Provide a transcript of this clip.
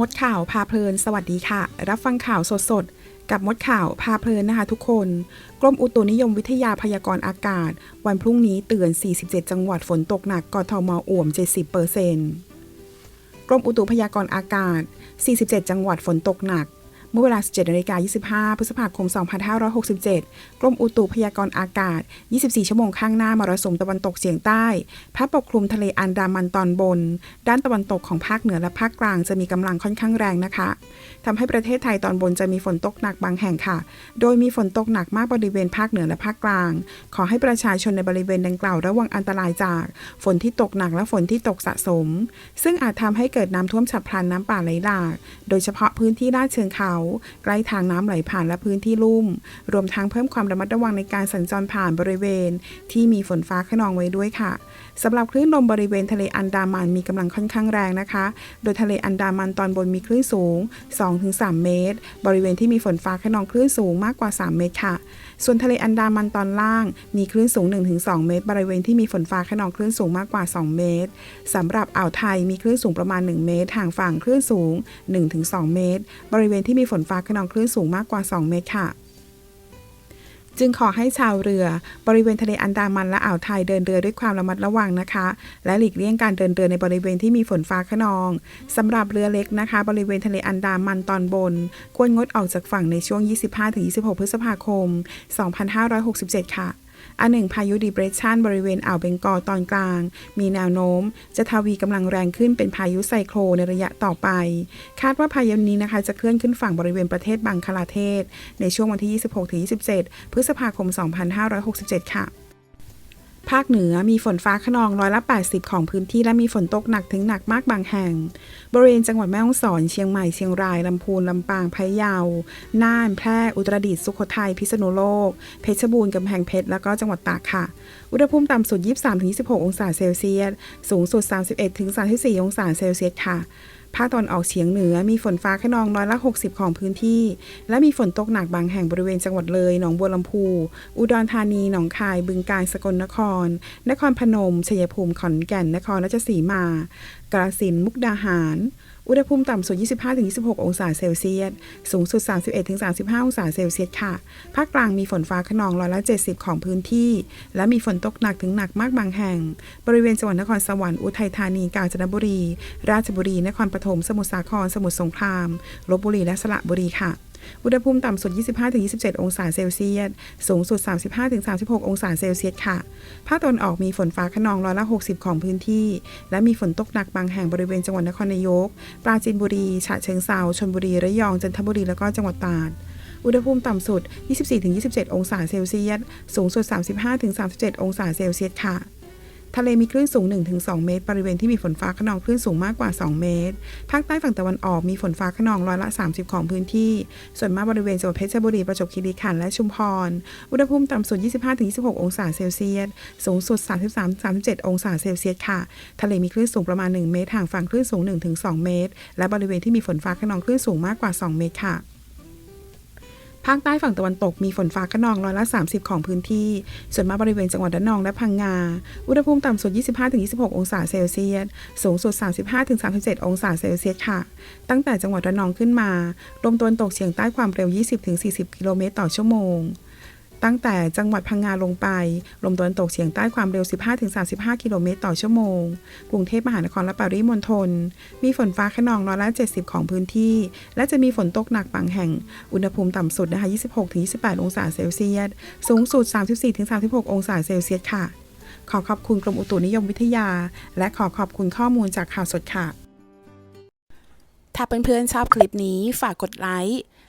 มดข่าวพาเพลิน สวัสดีค่ะ รับฟังข่าวสดสดกับมดข่าวพาเพลินนะคะ ทุกคน กรมอุตุนิยมวิทยาพยากรณ์อากาศ วันพรุ่งนี้เตือน 47 จังหวัดฝนตกหนักกทมอ่วม 70เปอร์เซ็นต์กรมอุตุพยากรณ์อากาศ 47 จังหวัดฝนตกหนัก เมื่อเวลา 17นาฬิกา25 พฤษภาคม 2567 กรมอุตุพยากรณ์อากาศ 24 ชั่วโมงข้างหน้ามรสุมตะวันตกเฉียงใต้พัดปกคลุมทะเลอันดามันตอนบน ด้านตะวันตกของภาคเหนือและภาคกลางจะมีกำลังค่อนข้างแรงนะคะทำให้ประเทศไทยตอนบนจะมีฝนตกหนักบางแห่งค่ะ โดยมีฝนตกหนักมากบริเวณภาคเหนือและภาคกลาง ขอให้ประชาชนในบริเวณดังกล่าวระวังอันตรายจาก ฝนที่ตกหนักและฝนที่ตกสะสม ซึ่งอาจทำให้เกิดน้ำท่วมฉับพลันน้ำป่าไหลหลาก โดยเฉพาะพื้นที่ลาดเชิงเขาใกล้ทางน้ำไหลผ่านและพื้นที่ลุ่ม รวมทั้งเพิ่มความระมัดระวังในการสัญจรผ่านบริเวณ ที่มีฝนฟ้าขนองไว้ด้วยค่ะ สำหรับคลื่นลมบริเวณทะเลอันดามันมีกำลังค่อนข้างแรงนะคะ โดยทะเลอันดามันตอนบนมีคลื่นสูง 2-3 เมตร บริเวณที่มีฝนฟ้าขนองคลื่นสูงมากกว่า 3 เมตรค่ะ ส่วนทะเลอันดามันตอนล่าง มีคลื่นสูง 1-2 เมตร บริเวณที่มีฝนฟ้าขนองคลื่นสูงมากกว่า 2 เมตรสำหรับอ่าวไทยมีคลื่นสูงประมาณ 1 เมตรห่างฝั่งคลื่นสูง 1-2 เมตร บริเวณที่มีฝนฟ้าขนองคลื่นสูงมากกว่า 2 เมตรค่ะ จึงขอให้ชาวเรือบริเวณทะเลอันดามันและอ่าวไทยเดินเรือด้วยความระมัดระวังนะคะ และหลีกเลี่ยงการเดินเรือในบริเวณที่มีฝนฟ้าขนองสำหรับเรือเล็กนะคะ บริเวณทะเลอันดามันตอนบน ควรงดออกจากฝั่งในช่วง 25-26 พฤษภาคม 2567 ค่ะ อันหนึ่งพายุดีเปรสชันบริเวณอ่าวเบงกอลตอนกลาง มีแนวโน้ม จะทวีกำลังแรงขึ้นเป็นพายุไซโคลในระยะต่อไป คาดว่าพายุนี้นะคะจะเคลื่อนขึ้นฝั่งบริเวณประเทศบังคลาเทศ ในช่วงวันที่ 26-27 พฤษภาคม 2567 ค่ะ ภาคเหนือมีฝนฟ้าขนองร้อยละ 80 ของพื้นที่และมีฝนตกหนักถึงหนักมากบางแห่ง บริเวณจังหวัดแม่ฮ่องสอน เชียงใหม่ เชียงราย ลำพูน ลำปาง พะเยา น่าน แพร่ อุตรดิตถ์ สุโขทัย พิษณุโลก เพชรบูรณ์ กำแพงเพชร แล้วก็จังหวัดตากค่ะ อุณหภูมิต่ำสุด 23-26 องศาเซลเซียส สูงสุด 31-34 องศาเซลเซียสค่ะ ภาคตะวันออกเฉียงเหนือมีฝนฟ้าขนองร้อยละ 60 ของพื้นที่ และมีฝนตกหนักบางแห่งบริเวณจังหวัดเลย หนองบัวลำพู อุดรธานี หนองคาย บึงกาฬ สกลนคร นครพนม ชัยภูมิ ขอนแก่น นครราชสีมา กาฬสินธุ์ มุกดาหาร อุณหภูมิต่ำสุด 25-26 องศาเซลเซียส สูงสุด 31-35 องศาเซลเซียสค่ะ ภาคกลางมีฝนฟ้าขนองร้อยละ 70 ของพื้นที่ และมีฝนตกหนักถึงหนักมากบางแห่ง บริเวณจังหวัดนครสวรรค์ อุทัยธานี กาญจนบุรี ราชบุรี นครปฐม สมุทรสาคร สมุทรสงคราม ลบบุรี และสระบุรีค่ะ อุณหภูมิต่ำสุด 25-27 องศาเซลเซียส สูงสุด 35-36 องศาเซลเซียสค่ะ ภาคตะวันออกมีฝนฟ้าขนองร้อยละ 60 ของพื้นที่ และมีฝนตกหนักบางแห่งบริเวณจังหวัดนครนายก ปราจีนบุรี ฉะเชิงเทราชลบุรี ระยอง จันทบุรี แล้วก็จังหวัดตราดอุณหภูมิต่ำสุด 24-27 องศาเซลเซียส สูงสุด 35-37 องศาเซลเซียสค่ะ ทะเลมีคลื่นสูง 1-2 เมตร บริเวณที่มีฝนฟ้าขนองคลื่นสูงมากกว่า 2 เมตร ภาคใต้ฝั่งตะวันออกมีฝนฟ้าขนองร้อยละ 30 ของพื้นที่ ส่วนมากบริเวณจังหวัดเพชรบุรี ประจวบคีรีขันธ์และชุมพร อุณหภูมิต่ำสุด 25-26 องศาเซลเซียส สูงสุด 33-37 องศาเซลเซียสค่ะ ทะเลมีคลื่นสูงประมาณ 1 เมตร ห่างฝั่งคลื่นสูง 1-2 เมตร และบริเวณที่มีฝนฟ้าขนองคลื่นสูงมากกว่า 2 เมตรค่ะ ภาคใต้ฝั่งตะวันตกมีฝนฟ้าขนองร้อยละ 30 ของพื้นที่ ส่วนมากบริเวณจังหวัดระนองและพังงา อุณหภูมิต่ำสุด 25-26 องศาเซลเซียส สูงสุด 35-37 องศาเซลเซียสค่ะ ตั้งแต่จังหวัดระนองขึ้นมา ลมตะวันตกเฉียงใต้ความเร็ว 20-40 กิโลเมตรต่อชั่วโมง ตั้งแต่จังหวัดพังงาลงไป ลมตะวันตกเฉียงใต้ความเร็ว 15-35 กิโลเมตรต่อชั่วโมง กรุงเทพมหานครและปริมณฑล มีฝนฟ้าขนองร้อยละ 70 ของพื้นที่ และจะมีฝนตกหนักบางแห่ง อุณหภูมิต่ำสุดนะคะ 26-28 องศาเซลเซียส สูงสุด 34-36 องศาเซลเซียสค่ะ ขอขอบคุณกรมอุตุนิยมวิทยา และขอขอบคุณข้อมูลจากข่าวสดค่ะ ถ้าเพื่อนๆชอบคลิปนี้ฝากกดไลค์